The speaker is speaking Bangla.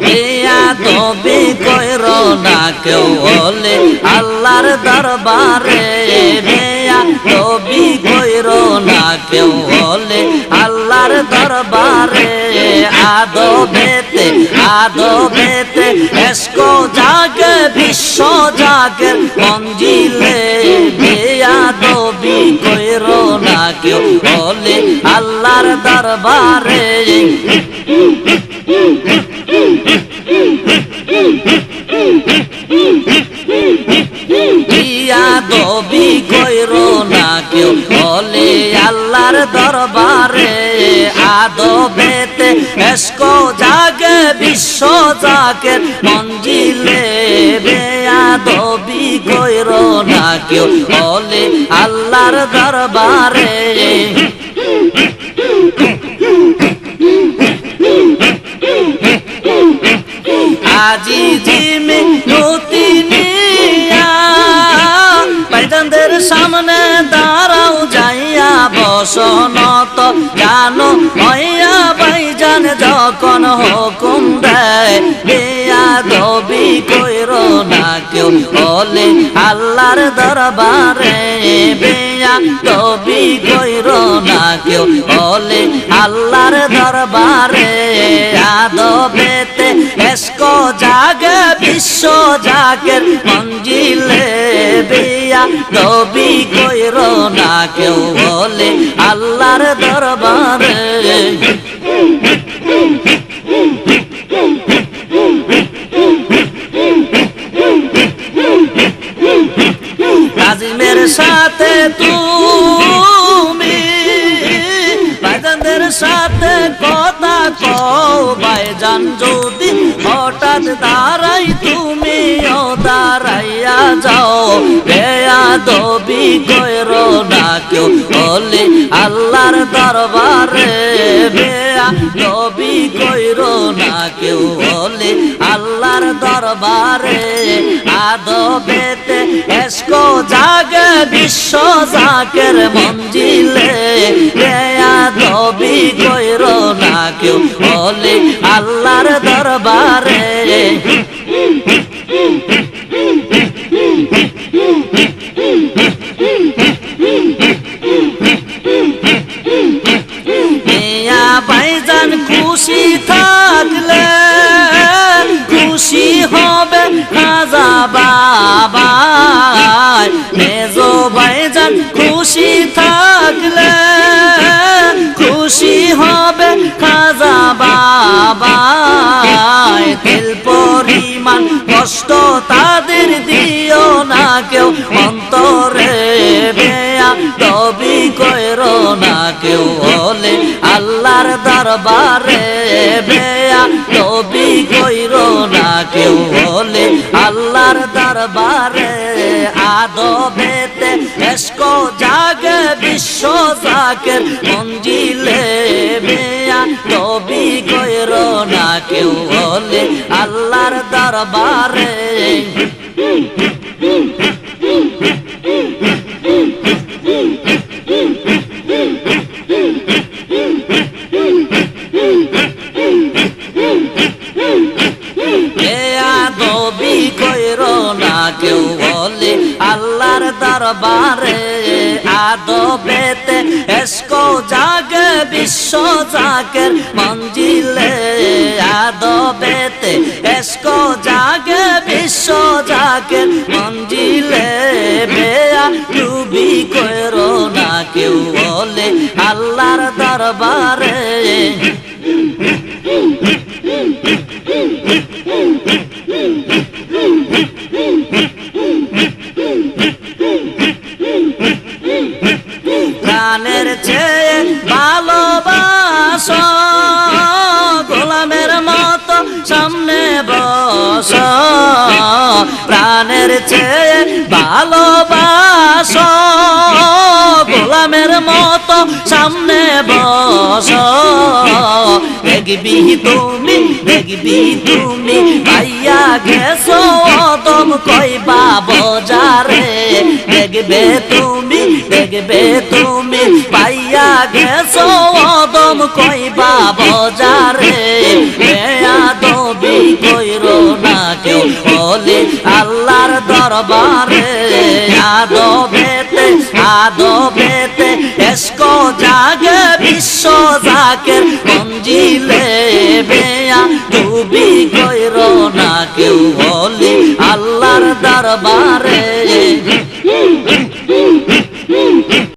বেয়াদবি কইর না কেউ হলে আল্লাহর দরবারে বেয়াদবি কইর না কেউ হলে আল্লাহর দরবারে আদবেতে আদবেতে এসকো জাগে, বিশ্ব জাগের মঞ্জিলে বেয়াদবি কইর না কেউ হলে আল্লাহর দরবারে দরবারে আদবেতে এসকো জাগে, বিশ্ব জাগে, মঞ্জিলে বেয়াদবি কইর না কেউ বলে আল্লাহর দরবারে। আজি জিমে নতি নিয়া পাইদানদের সামনে দাঁড়াও, যাইয়া বসনত জানো হইয়া ভাইজান যখন হুকুম দেয় বেয়া দবি কইর না কেউ, বলে আল্লাহর দরবারে বেয়া তবি কইর না কেউ। বলে আল্লাহর দরবারে আদবেতে এসকো জাগে, বিশ্ব জাগের মঞ্জিলে বিয়া তবি কইর না কেউ। বলে আল্লাহর দরবারে কাজিমের সাথে তুমি, ভাইজানদের সাথে কথা কও, ভাইজান যদি হঠাৎ দাঁড়াই তুমিও দাঁড়াইয়া যাও বেয়া দবি কইর না কেউ। বলে আল্লাহর দরবারে বেয়া দবি কইর না কেউ। বলে আল্লাহর দরবারে আদবেতে জাগে, বিশ্ব জাগের মঞ্জিলে। দবি কইর না কেউ বলে আল্লাহর দরবারে। খুশি থাকলে খুশি হবে খাজা বাবা। মেজো ভাইজান, খুশি থাকলে খুশি হবে খাজা বাবা তেল পরিমাণ কষ্ট তাদের দিও না কেউ, অন্তরে বেয়া তবি কইর না কেউ। বলে আল্লাহর দরবারে বেয়া তবি কইর না কেউ। বলে আল্লাহর দরবারে আদবেতে এসকো জাগে বিশ্ব জাকের মঞ্জিলে মেয়া তবি কইর না কেউ হলে আল্লাহর দরবারে। দরবারে আদবেতে এসকো জাগে, বিশ্ব জাগের মঞ্জিলে আদবেতে এসকো জাগে, বিশ্ব জাগের মঞ্জিলে বেয়া ডুবি কইর না কেউ বলে আল্লাহর দরবারে। প্রাণের চেয়ে ভালোবাস, গোলামের মতো সামনে বস। প্রাণের চেয়ে ভালোবাস, গোলামের মতো সামনে বস। দেখবি তুমি দেখবি তুমি, পাইয়া গেছো অদম, কইবা বজারে দেখবে তুমি দেখবে তুমি গেছো অদম কইবা বজারে? বেয়া নবী কইর না কেউ বলে আল্লাহর দরবারে। আদবেতে আদবেতে এসকো জাগে বিশ্ব জাকের মঞ্জিলে। বেয়া তুমি কইর না কেউ বলে আল্লাহর দরবারে।